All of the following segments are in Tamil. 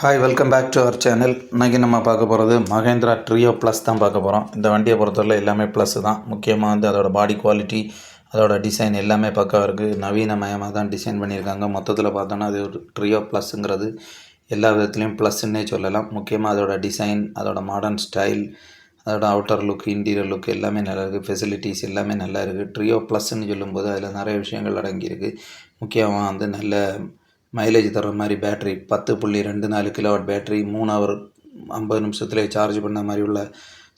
Hi welcome back to our channel இன்றைக்கி நம்ம பார்க்க போகிறது மகேந்திரா ட்ரியோ ப்ளஸ் தான் பார்க்க போகிறோம் இந்த வண்டியை பொறுத்தவரை எல்லாமே ப்ளஸ் தான். முக்கியமாக வந்து அதோடய பாடி குவாலிட்டி அதோட டிசைன் எல்லாமே பக்காவாக இருக்குது நவீனமயமாக தான் டிசைன் பண்ணியிருக்காங்க. மொத்தத்தில் பார்த்தோன்னா அது ஒரு ட்ரியோ ப்ளஸ்ஸுங்கிறது எல்லா விதத்துலேயும் ப்ளஸ்ன்னே சொல்லலாம். முக்கியமாக அதோட டிசைன் அதோட மாடர்ன் ஸ்டைல் அதோட அவுட்டர் லுக் இன்டீரியர் லுக் எல்லாமே நல்லா இருக்குது ஃபெசிலிட்டிஸ் எல்லாமே நல்லா இருக்குது ட்ரியோ ப்ளஸ்ன்னு சொல்லும்போது அதில் நிறைய விஷயங்கள் அடங்கியிருக்கு. முக்கியமாக வந்து நல்ல மைலேஜ் தர மாதிரி பேட்ரி பத்து புள்ளி ரெண்டு நாலு கிலோவாட் பேட்ரி மூணு ஹவர் ஐம்பது நிமிஷத்துலேயே சார்ஜ் பண்ண மாதிரி உள்ள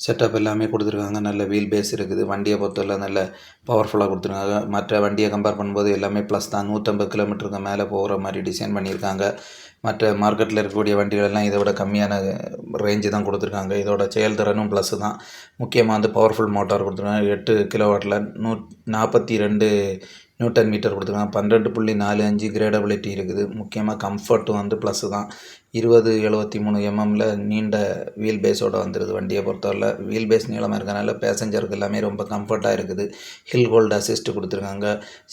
செட்டப் எல்லாமே கொடுத்துருக்காங்க. நல்ல வீல் பேஸ் இருக்குது. வண்டியை பொறுத்தவரை நல்ல பவர்ஃபுல்லாக கொடுத்துருக்காங்க. மற்ற வண்டியை கம்பேர் பண்ணும்போது எல்லாமே ப்ளஸ் தான். நூற்றம்பது கிலோமீட்டருக்கு மேலே போகிற மாதிரி டிசைன் பண்ணியிருக்காங்க. மற்ற மார்க்கெட்டில் இருக்கக்கூடிய வண்டிகள் எல்லாம் இதை விட கம்மியான ரேஞ்சு தான் கொடுத்துருக்காங்க. இதோட செயல்திறனும் ப்ளஸ்ஸு தான். முக்கியமாக வந்து பவர்ஃபுல் மோட்டார் கொடுத்துருக்காங்க. எட்டு கிலோவாட்டில் நூ நாற்பத்தி ரெண்டு நியூட்டன் மீட்டர் கொடுத்துருக்காங்க. பன்னெண்டு புள்ளி நாலு அஞ்சு கிரேடபிலிட்டி இருக்குது. முக்கியமாக கம்ஃபர்ட்டும் வந்து ப்ளஸ்ஸு தான். இருபது எழுபத்தி மூணு எம்எம்மில் நீண்ட வீல் பேஸோடு வந்துடுது வண்டியை பொறுத்தவரை. வீல் பேஸ் நீளமாக இருக்கனால பேசஞ்சருக்கு எல்லாமே ரொம்ப கம்ஃபர்ட்டாக இருக்குது. ஹில் ஹோல்டு அசிஸ்ட் கொடுத்துருக்காங்க.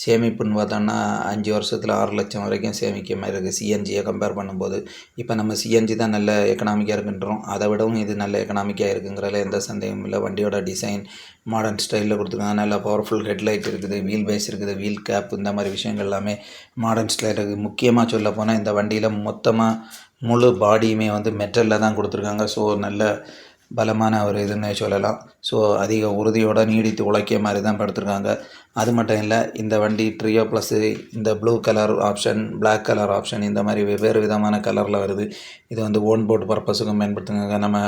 சேமிப்புன்னு பார்த்தோன்னா அஞ்சு வருஷத்தில் ஆறு லட்சம் வரைக்கும் சேமிக்க மாதிரி இருக்குது. சிஎன்ஜியை கம்பேர் பண்ணும்போது இப்போ நம்ம சிஎன்ஜி தான் நல்ல எக்கனாமிக்காக இருக்குன்றோம். அதை விடவும் இது நல்ல எக்கனாமிக்காக இருக்குங்கிறதுல எந்த சந்தேகமும் இல்லை. வண்டியோட டிசைன் மாடர்ன் ஸ்டைலில் கொடுத்துருக்காங்க. நல்ல பவர்ஃபுல் ஹெட்லைட் இருக்குது வீல் பேஸ் இருக்குது வீல் கேப் இந்த மாதிரி விஷயங்கள் எல்லாமே மாடர்ன் ஸ்டைல் இருக்குது. முக்கியமாக சொல்ல போனால் இந்த வண்டியில் மொத்தமாக முழு பாடியுமே வந்து மெட்டலில் தான் கொடுத்துருக்காங்க. ஸோ நல்ல பலமான ஒரு இதுன்னு சொல்லலாம். ஸோ அதிக உறுதியோடு நீடித்து உழைக்கிய மாதிரி தான் படுத்துருக்காங்க. அது மட்டும் இல்லை இந்த வண்டி ட்ரியோ ப்ளஸ்ஸு இந்த blue colour option black colour option இந்த மாதிரி வெவ்வேறு விதமான கலரில் வருது. இது வந்து ஓன் போர்ட் பர்பஸுக்கும் பயன்படுத்துங்க நம்ம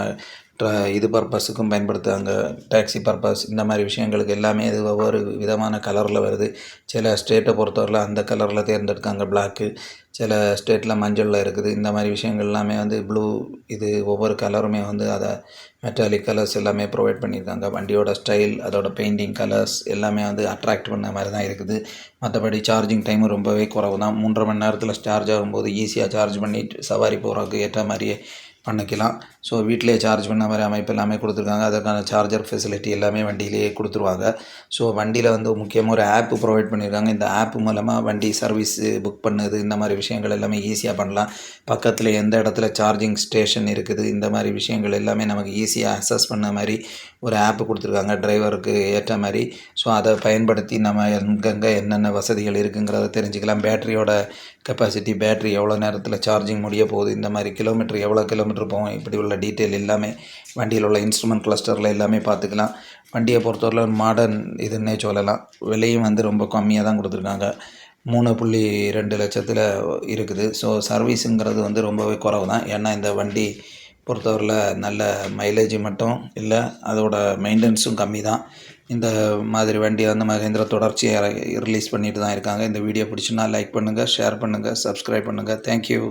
இது பர்பஸுக்கும் பயன்படுத்துகிறாங்க டாக்ஸி பர்பஸ் இந்த மாதிரி விஷயங்களுக்கு எல்லாமே இது ஒவ்வொரு விதமான கலரில் வருது. சில ஸ்டேட்டை பொறுத்தவரையில் அந்த கலரில் தேர்ந்தெடுக்காங்க பிளாக்கு சில ஸ்டேட்டில் மஞ்சளில் இருக்குது. இந்த மாதிரி விஷயங்கள் எல்லாமே வந்து ப்ளூ இது ஒவ்வொரு கலருமே வந்து அதை மெட்டாலிக் கலர்ஸ் எல்லாமே ப்ரொவைட் பண்ணியிருக்காங்க. வண்டியோட ஸ்டைல் அதோட பெயிண்டிங் கலர்ஸ் எல்லாமே வந்து அட்ராக்ட் பண்ண மாதிரி தான் இருக்குது. மற்றபடி சார்ஜிங் டைமும் ரொம்பவே குறவு தான் மூன்றரை மணி நேரத்தில் சார்ஜ் ஆகும்போது ஈஸியாக சார்ஜ் பண்ணி சவாரி போகிறதுக்கு ஏற்ற மாதிரியே பண்ணிக்கலாம். ஸோ வீட்டிலே சார்ஜ் பண்ண மாதிரி அமைப்பு எல்லாமே கொடுத்துருக்காங்க. அதற்கான சார்ஜர் ஃபெசிலிட்டி எல்லாமே வண்டியிலேயே கொடுத்துருவாங்க. ஸோ வண்டியில் வந்து முக்கியமாக ஒரு ஆப்பு ப்ரொவைட் பண்ணியிருக்காங்க இந்த ஆப் மூலமாக வண்டி சர்வீஸ் புக் பண்ணுது. இந்த மாதிரி விஷயங்கள் எல்லாமே ஈஸியாக பண்ணலாம். பக்கத்தில் எந்த இடத்துல சார்ஜிங் ஸ்டேஷன் இருக்குது இந்த மாதிரி விஷயங்கள் எல்லாமே நமக்கு ஈஸியாக அக்சஸ் பண்ண மாதிரி ஒரு ஆப்பு கொடுத்துருக்காங்க. டிரைவருக்கு ஏற்ற மாதிரி. ஸோ அதை பயன்படுத்தி நம்ம எங்கெங்கே என்னென்ன வசதிகள் இருக்குங்கிறத தெரிஞ்சுக்கலாம். பேட்டரியோட கெப்பாசிட்டி பேட்ரி எவ்வளோ நேரத்தில் சார்ஜிங் முடிய போகுது இந்த மாதிரி கிலோமீட்டர் எவ்வளோ கிலோமீட்டர் போகும் இப்படி உள்ள டீட்டெயில் எல்லாமே வண்டியில் உள்ள இன்ஸ்ட்ருமெண்ட் கிளஸ்டரில் எல்லாமே பார்த்துக்கலாம். வண்டியை பொறுத்தவரையில் மாடர்ன் இதுன்னே சொல்லலாம். விலையும் வந்து ரொம்ப கம்மியாக தான் கொடுத்துருக்காங்க. மூணு புள்ளி ரெண்டு லட்சத்தில் இருக்குது. ஸோ சர்வீஸுங்கிறது வந்து ரொம்பவே குறவு தான் ஏன்னா இந்த வண்டி பொறுத்தவரையில் நல்ல மைலேஜ் மட்டும் இல்லை அதோட மெயின்டெனன்ஸும் கம்மி தான் இந்த மாதிரி வண்டி வந்து மகேந்திரா தொடர்ச்சியாக ரிலீஸ் பண்ணிட்டு தான் இருக்காங்க. இந்த வீடியோ பிடிச்சுன்னா லைக் பண்ணுங்கள் ஷேர் பண்ணுங்கள் சப்ஸ்கிரைப் பண்ணுங்கள் தேங்க்யூ